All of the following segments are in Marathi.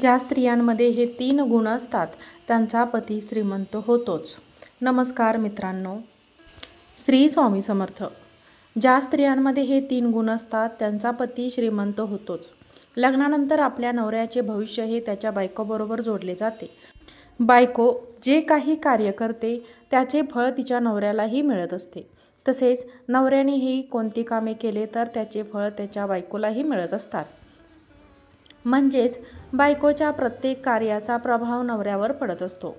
ज्या स्त्रियांमध्ये हे तीन गुण असतात त्यांचा पती श्रीमंत होतोच. नमस्कार मित्रांनो. श्री स्वामी समर्थ. ज्या स्त्रियांमध्ये हे तीन गुण असतात त्यांचा पती श्रीमंत होतोच. लग्नानंतर आपल्या नवऱ्याचे भविष्य हे त्याच्या बायकोबरोबर जोडले जाते. बायको जे काही कार्य करते त्याचे फळ तिच्या नवऱ्यालाही मिळत असते. तसेच नवऱ्यानेही कोणती कामे केले तर त्याचे फळ त्याच्या बायकोलाही मिळत असतात. म्हणजेच बायकोच्या प्रत्येक कार्याचा प्रभाव नवऱ्यावर पडत असतो.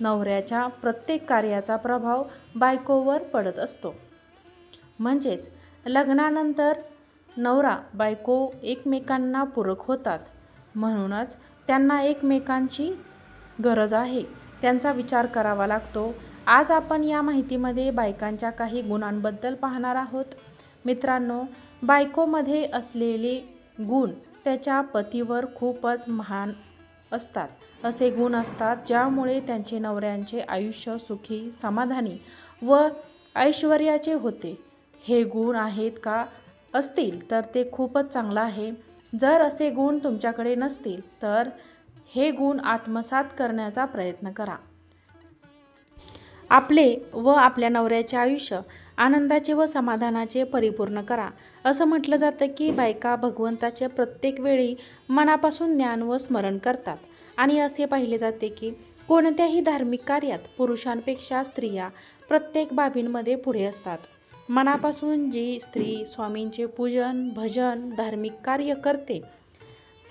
नवऱ्याच्या प्रत्येक कार्याचा प्रभाव बायकोवर पडत असतो. म्हणजेच लग्नानंतर नवरा बायको एकमेकांना पूरक होतात. म्हणूनच त्यांना एकमेकांची गरज आहे. त्यांचा विचार करावा लागतो. आज आपण या माहितीमध्ये बायकांच्या काही गुणांबद्दल पाहणार आहोत. मित्रांनो बायकोमध्ये असलेले गुण त्याच्या पतीवर खूपच महान असतात. असे गुण असतात ज्यामुळे त्यांचे नवऱ्यांचे आयुष्य सुखी समाधानी व ऐश्वर्याचे होते. हे गुण आहेत का? असतील तर ते खूपच चांगलं आहे. जर असे गुण तुमच्याकडे नसतील तर हे गुण आत्मसात करण्याचा प्रयत्न करा. आपले व आपल्या नवऱ्याचे आयुष्य आनंदाचे व समाधानाचे परिपूर्ण करा. असं म्हटलं जातं की बायका भगवंताचे प्रत्येक वेळी मनापासून ज्ञान व स्मरण करतात. आणि असे पाहिले जाते की कोणत्याही धार्मिक कार्यात पुरुषांपेक्षा स्त्रिया प्रत्येक बाबींमध्ये पुढे असतात. मनापासून जी स्त्री स्वामींचे पूजन भजन धार्मिक कार्य करते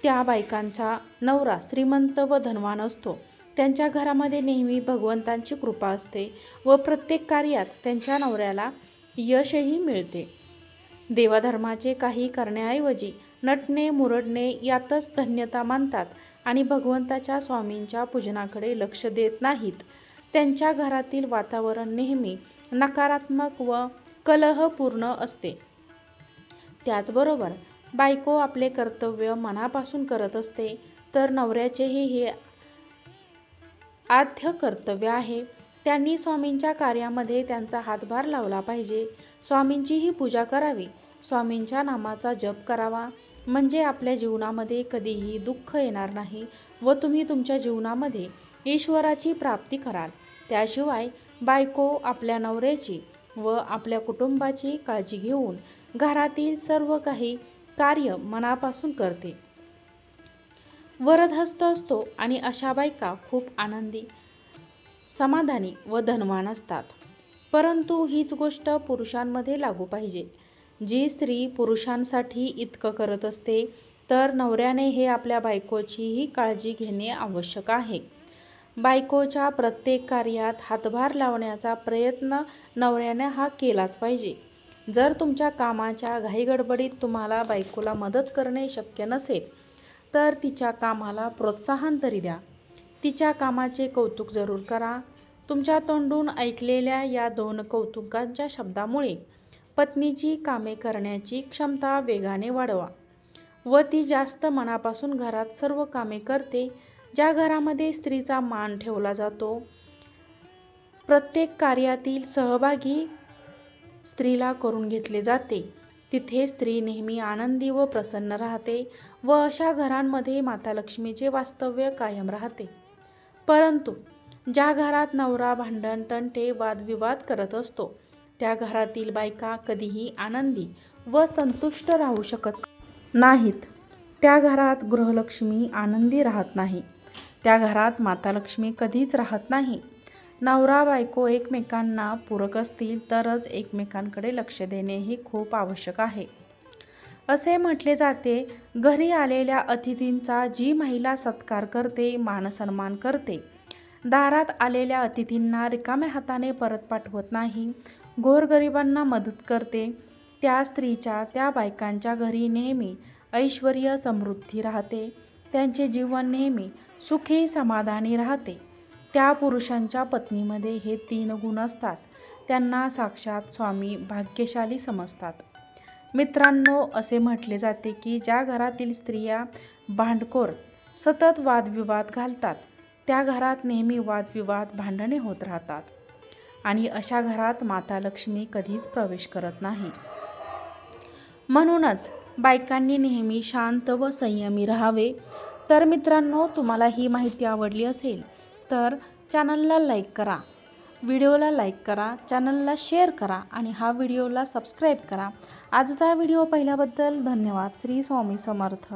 त्या बायकांचा नवरा श्रीमंत व धनवान असतो. त्यांच्या घरामध्ये नेहमी भगवंतांची कृपा असते व प्रत्येक कार्यात त्यांच्या नवऱ्याला यशही मिळते. देवाधर्माचे काही करण्याऐवजी नटणे मुरडणे यातच धन्यता मानतात आणि भगवंताच्या स्वामींच्या पूजनाकडे लक्ष देत नाहीत. त्यांच्या घरातील वातावरण नेहमी नकारात्मक व कलहपूर्ण असते. त्याचबरोबर बायको आपले कर्तव्य मनापासून करत असते तर नवऱ्याचेही हे आद्य कर्तव्य आहे. त्यांनी स्वामींच्या कार्यामध्ये त्यांचा हातभार लावला पाहिजे. स्वामींचीही पूजा करावी. स्वामींच्या नामाचा जप करावा. म्हणजे आपल्या जीवनामध्ये कधीही दुःख येणार नाही व तुम्ही तुमच्या जीवनामध्ये ईश्वराची प्राप्ती कराल. त्याशिवाय बायको आपल्या नवऱ्याची व आपल्या कुटुंबाची काळजी घेऊन घरातील सर्व काही कार्य मनापासून करते. वरदहस्त असतो आणि अशा बायका खूप आनंदी समाधानी व धनवान असतात. परंतु हीच गोष्ट पुरुषांमध्ये लागू पाहिजे. जी स्त्री पुरुषांसाठी इतकं करत असते तर नवऱ्याने हे आपल्या बायकोचीही काळजी घेणे आवश्यक आहे. बायकोच्या प्रत्येक कार्यात हातभार लावण्याचा प्रयत्न नवऱ्याने हा केलाच पाहिजे. जर तुमच्या कामाच्या घाईगडबडीत तुम्हाला बायकोला मदत करणे शक्य नसेल तर तिच्या कामाला प्रोत्साहन तरी द्या. तिच्या कामाचे कौतुक जरूर करा. तुमच्या तोंडून ऐकलेल्या या दोन कौतुकांच्या शब्दामुळे पत्नीची कामे करण्याची क्षमता वेगाने वाढवा. व ती जास्त मनापासून घरात सर्व कामे करते ज्या घरामध्ये स्त्रीचा मान ठेवला जातो. प्रत्येक कार्यातील सहभागी स्त्रीला करून घेतले जाते. तिथे स्त्री नेहमी आनंदी व प्रसन्न राहते व अशा घरांमध्ये माता लक्ष्मीचे वास्तव्य कायम राहते. परंतु ज्या घरात नवरा भांडण तंटे वादविवाद करत असतो त्या घरातील बायका कधीही आनंदी व संतुष्ट राहू शकत नाहीत. त्या घरात गृहलक्ष्मी आनंदी राहत नाही. त्या घरात माता लक्ष्मी कधीच राहत नाही. नवरा बायको एकमेकांना पूरक असतील तरच एकमेकांकडे लक्ष देणे हे खूप आवश्यक आहे. असे म्हटले जाते घरी आलेल्या अतिथींचा जी महिला सत्कार करते मानसन्मान करते. दारात आलेल्या अतिथींना रिकाम्या हाताने परत पाठवत नाही गोरगरिबांना मदत करते. त्या स्त्रीच्या त्या बायकांच्या घरी नेहमी ऐश्वर समृद्धी राहते. त्यांचे जीवन नेहमी सुखी समाधानी राहते. त्या पुरुषांच्या पत्नीमध्ये हे तीन गुण असतात. त्यांना साक्षात स्वामी भाग्यशाली समजतात. मित्रांनो असे म्हटले जाते की ज्या घरातील स्त्रिया भांडखोर सतत वादविवाद घालतात त्या घरात नेहमी वादविवाद भांडणे होत राहतात. आणि अशा घरात माता लक्ष्मी कधीच प्रवेश करत नाही. म्हणूनच बायकांनी नेहमी शांत व संयमी राहावे. तर मित्रांनो तुम्हाला ही माहिती आवडली असेल तर चॅनलला लाईक करा व्हिडिओला लाईक करा चॅनलला शेअर करा आणि हा व्हिडिओला सबस्क्राईब करा. आजचा व्हिडिओ पाहिल्याबद्दल धन्यवाद. श्री स्वामी समर्थ.